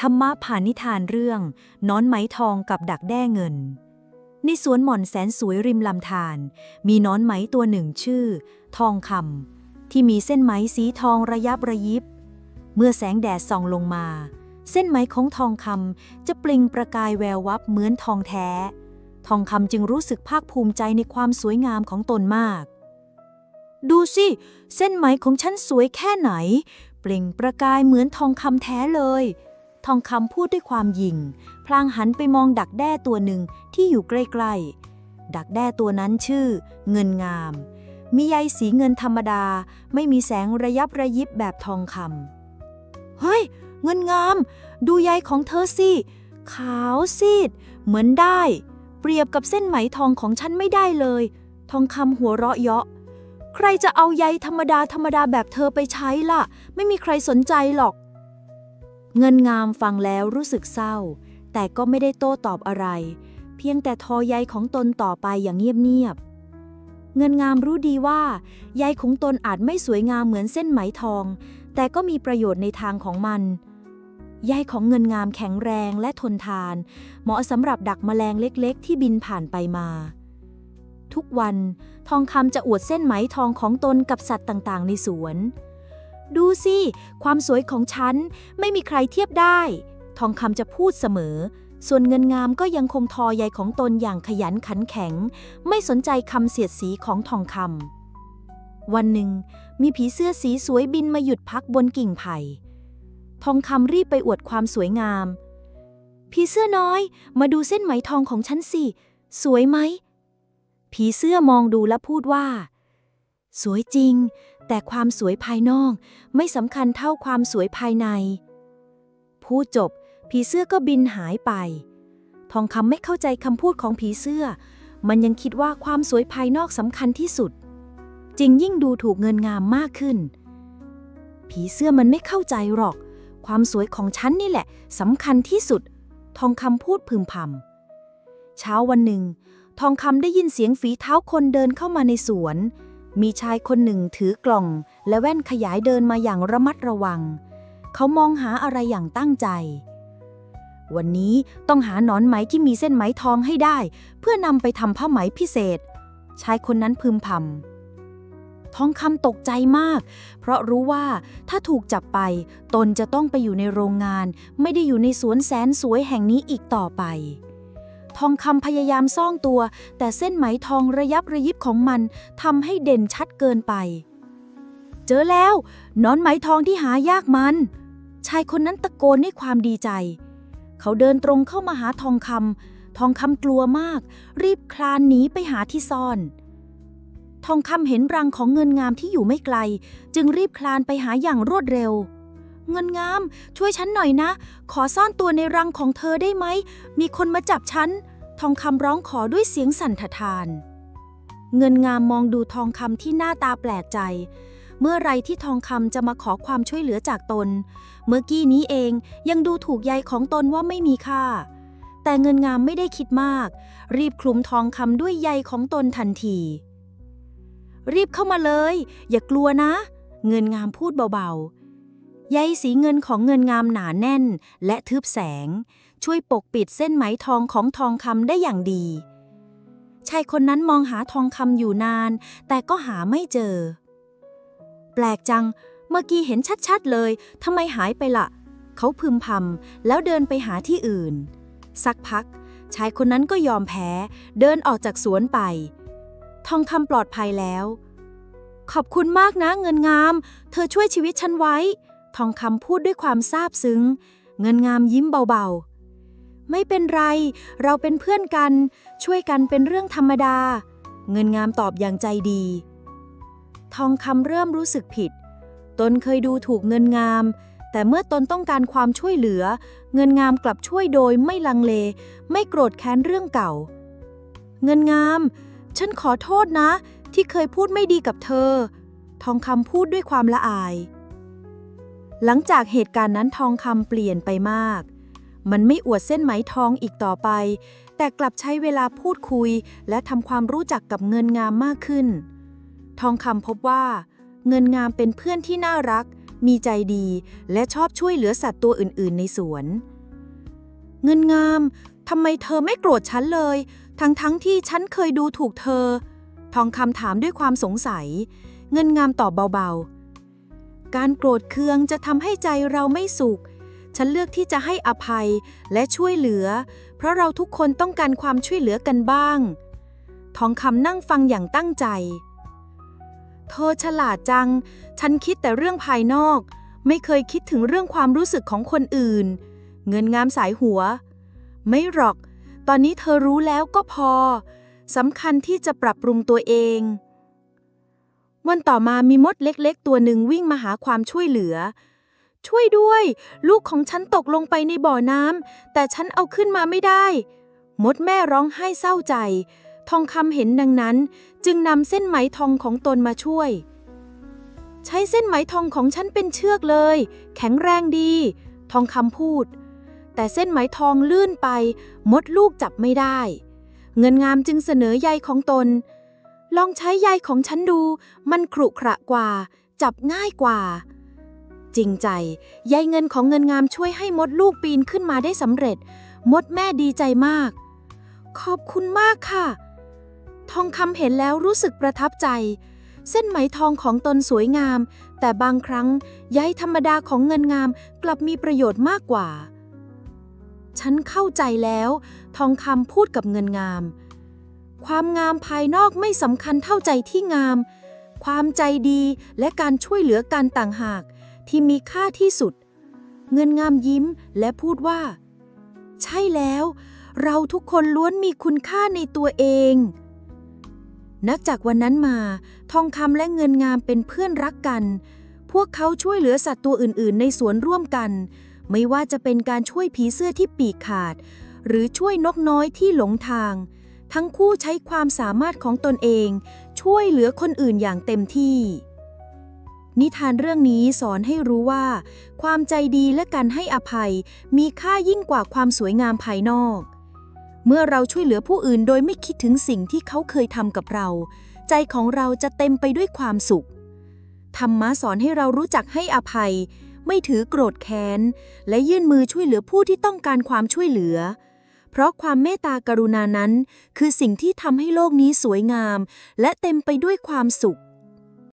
ธรรมะผ่านนิทานเรื่องน้อนไหมทองกับดักแด้เงิน ในสวนหม่อนแสนสวยริมลำธารมีน้อนไหมตัวหนึ่งชื่อ ทองคำที่มีเส้นไหมสีทองระยับระยิบ เมื่อแสงแดดส่องลงมา เส้นไหมของทองคำจะเปล่งประกายแวววับเหมือนทองแท้ ทองคำจึงรู้สึกภาคภูมิใจในความสวยงามของตนมาก ดูสิ เส้นไหมของฉันสวยแค่ไหน เปล่งประกายเหมือนทองคำแท้เลย ทองคำพูดด้วยความหยิ่ง พลางหันไปมองดักแด้ตัวหนึ่งที่อยู่ใกล้ๆ ดักแด้ตัวนั้นชื่อ เงินงาม มีใยสีเงินธรรมดา ไม่มีแสงระยับระยิบแบบทองคำ เฮ้ย เงินงาม ดูใยของเธอสิ ขาวซีด เหมือนได้ เปรียบกับเส้นไหมทองของฉันไม่ได้เลย ทองคำหัวเราะเยาะใครจะเอาใยธรรมดาธรรมดาแบบเธอไปใช้ล่ะ ไม่มีใครสนใจหรอก เงินงามฟังแล้วรู้สึกเศร้า แต่ก็ไม่ได้โต้ตอบอะไร เพียงแต่ทอใยของตนต่อไปอย่างเงียบๆ เงินงามรู้ดีว่าใยของตนอาจไม่สวยงามเหมือนเส้นไหมทอง แต่ก็มีประโยชน์ในทางของมันใยของเงินงามแข็งแรงและทนทาน เหมาะสำหรับดักแมลงเล็กๆ ที่บินผ่านไปมา ทุกวันทองคำจะอวดเส้นไหมทองของตนกับสัตว์ต่างๆ ในสวน ดูสิ ความสวยของฉันไม่มีใครเทียบได้ ทองคำจะพูดเสมอ ส่วนเงินงามก็ยังคงทอใยของตนอย่างขยันขันแข็ง ไม่สนใจคำเสียดสีของทองคำวันหนึ่ง มีผีเสื้อสีสวยบินมาหยุดพักบนกิ่งไผ่ ทองคำรีบไปอวดความสวยงาม ผีเสื้อน้อย มาดูเส้นไหมทองของฉันสิ สวยไหม ผีเสื้อมองดูและพูดว่า สวยจริง แต่ความสวยภายนอกไม่สำคัญเท่าความสวยภายใน พูดจบ ผีเสื้อก็บินหายไป ทองคำไม่เข้าใจคำพูดของผีเสื้อ มันยังคิดว่าความสวยภายนอกสำคัญที่สุด จริงยิ่งดูถูกเงินงามมากขึ้น ผีเสื้อมันไม่เข้าใจหรอก ความสวยของฉันนี่แหละสำคัญที่สุด ทองคำพูดพึมพำเช้าวันหนึ่ง ทองคำได้ยินเสียงฝีเท้าคนเดินเข้ามาในสวน มีชายคนหนึ่งถือกล่อง และแว่นขยายเดินมาอย่างระมัดระวัง เขามองหาอะไรอย่างตั้งใจ วันนี้ต้องหาหนอนไหมที่มีเส้นไหมทองให้ได้ เพื่อนำไปทำผ้าไหมพิเศษ ชายคนนั้นพึมพำทองคำตกใจมาก เพราะรู้ว่าถ้าถูกจับไป ตนจะต้องไปอยู่ในโรงงาน ไม่ได้อยู่ในสวนแสนสวยแห่งนี้อีกต่อไป ทองคำพยายามซ่อนตัว แต่เส้นไหมทองระยับระยิบของมันทำให้เด่นชัดเกินไป เจอแล้วนอนไหมทองที่หายากมัน ชายคนนั้นตะโกนด้วยความดีใจ เขาเดินตรงเข้ามาหาทองคำทองคำกลัวมาก รีบคลานหนีไปหาที่ซ่อน ทองคำเห็นรังของเงินงามที่อยู่ไม่ไกล จึงรีบคลานไปหาอย่างรวดเร็ว เงินงาม ช่วยฉันหน่อยนะ ขอซ่อนตัวในรังของเธอได้ไหม มีคนมาจับฉัน ทองคำร้องขอด้วยเสียงสั่นทะทาน เงินงามมองดูทองคำที่หน้าตาแปลกใจ เมื่อไรที่ทองคำจะมาขอความช่วยเหลือจากตน เมื่อกี้นี้เองยังดูถูกใยของตนว่าไม่มีค่า แต่เงินงามไม่ได้คิดมาก รีบคลุมทองคำด้วยใยของตนทันที รีบเข้ามาเลย อย่ากลัวนะ เงินงามพูดเบาๆ ใยสีเงินของเงินงามหนาแน่นและทึบแสง ช่วยปกปิดเส้นไหมทองของทองคำได้อย่างดี ชายคนนั้นมองหาทองคำอยู่นาน แต่ก็หาไม่เจอ แปลกจัง เมื่อกี้เห็นชัดๆเลยทำไมหายไปละ่ะ เขาพึมพำแล้วเดินไปหาที่อื่น สักพัก ชายคนนั้นก็ยอมแพ้ เดินออกจากสวนไป ทองคำปลอดภัยแล้ว ขอบคุณมากนะเงินงาม เธอช่วยชีวิตฉันไว้ ทองคำพูดด้วยความซาบซึ้ง เงินงามยิ้มเบาๆ ไม่เป็นไร เราเป็นเพื่อนกัน ช่วยกันเป็นเรื่องธรรมดา เงินงามตอบอย่างใจดี ทองคำเริ่มรู้สึกผิด ตนเคยดูถูกเงินงาม แต่เมื่อตนต้องการความช่วยเหลือ เงินงามกลับช่วยโดยไม่ลังเล ไม่โกรธแค้นเรื่องเก่า เงินงาม ฉันขอโทษนะ ที่เคยพูดไม่ดีกับเธอ ทองคำพูดด้วยความละอาย หลังจากเหตุการณ์นั้นทองคำเปลี่ยนไปมาก มันไม่อวดเส้นไหมทองอีกต่อไป แต่กลับใช้เวลาพูดคุย และทำความรู้จักกับเงินงามมากขึ้น ทองคำพบว่า เงินงามเป็นเพื่อนที่น่ารัก มีใจดี และชอบช่วยเหลือสัตว์ตัวอื่นๆ ในสวน เงินงามทำไมเธอไม่โกรธฉันเลย ทั้งๆทที่ฉันเคยดูถูกเธอ ทองคำถามด้วยความสงสัย เงินงามตอบเบาๆ การโกรธเคืองจะทำให้ใจเราไม่สุข ฉันเลือกที่จะให้อภัยและช่วยเหลือ เพราะเราทุกคนต้องการความช่วยเหลือกันบ้าง ทองคำนั่งฟังอย่างตั้งใจ เธอฉลาดจัง ฉันคิดแต่เรื่องภายนอก ไม่เคยคิดถึงเรื่องความรู้สึกของคนอื่น เงินงามสายหัว ไม่หรอก ตอนนี้เธอรู้แล้วก็พอสำคัญที่จะปรับปรุงตัวเอง วันต่อมามีมดเล็กๆ ตัวหนึ่งวิ่งมาหาความช่วยเหลือ ช่วยด้วย ลูกของฉันตกลงไปในบ่อน้ำแต่ฉันเอาขึ้นมาไม่ได้ มดแม่ร้องไห้เศร้าใจ ทองคำเห็นดังนั้น จึงนำเส้นไหมทองของตนมาช่วย ใช้เส้นไหมทองของฉันเป็นเชือกเลย แข็งแรงดี ทองคำพูด แต่เส้นไหมทองลื่นไป มดลูกจับไม่ได้ เงินงามจึงเสนอใยของตน ลองใช้ใยของฉันดู มันขรุขระกว่า จับง่ายกว่า จริงใจใยเงินของเงินงามช่วยให้มดลูกปีนขึ้นมาได้สำเร็จ มดแม่ดีใจมาก ขอบคุณมากค่ะ ทองคำเห็นแล้วรู้สึกประทับใจ เส้นไหมทองของตนสวยงาม แต่บางครั้งใยธรรมดาของเงินงามกลับมีประโยชน์มากกว่า ฉันเข้าใจแล้ว ทองคำพูดกับเงินงาม ความงามภายนอกไม่สำคัญเท่าใจที่งาม ความใจดีและการช่วยเหลือกันต่างหาก ที่มีค่าที่สุด เงินงามยิ้มและพูดว่า ใช่แล้ว เราทุกคนล้วนมีคุณค่าในตัวเอง นับจากวันนั้นมา ทองคำและเงินงามเป็นเพื่อนรักกัน พวกเขาช่วยเหลือสัตว์ตัวอื่น ๆ ในสวนร่วมกัน ไม่ว่าจะเป็นการช่วยผีเสื้อที่ปีกขาด หรือช่วยนกน้อยที่หลงทาง ทั้งคู่ใช้ความสามารถของตนเอง ช่วยเหลือคนอื่นอย่างเต็มที่ นิทานเรื่องนี้สอนให้รู้ว่า ความใจดีและการให้อภัยมีค่ายิ่งกว่าความสวยงามภายนอก เมื่อเราช่วยเหลือผู้อื่นโดยไม่คิดถึงสิ่งที่เขาเคยทำกับเรา ใจของเราจะเต็มไปด้วยความสุข ธรรมะสอนให้เรารู้จักให้อภัย ไม่ถือโกรธแค้น และยื่นมือช่วยเหลือผู้ที่ต้องการความช่วยเหลือ เพราะความเมตตากรุณานั้น คือสิ่งที่ทำให้โลกนี้สวยงาม และเต็มไปด้วยความสุข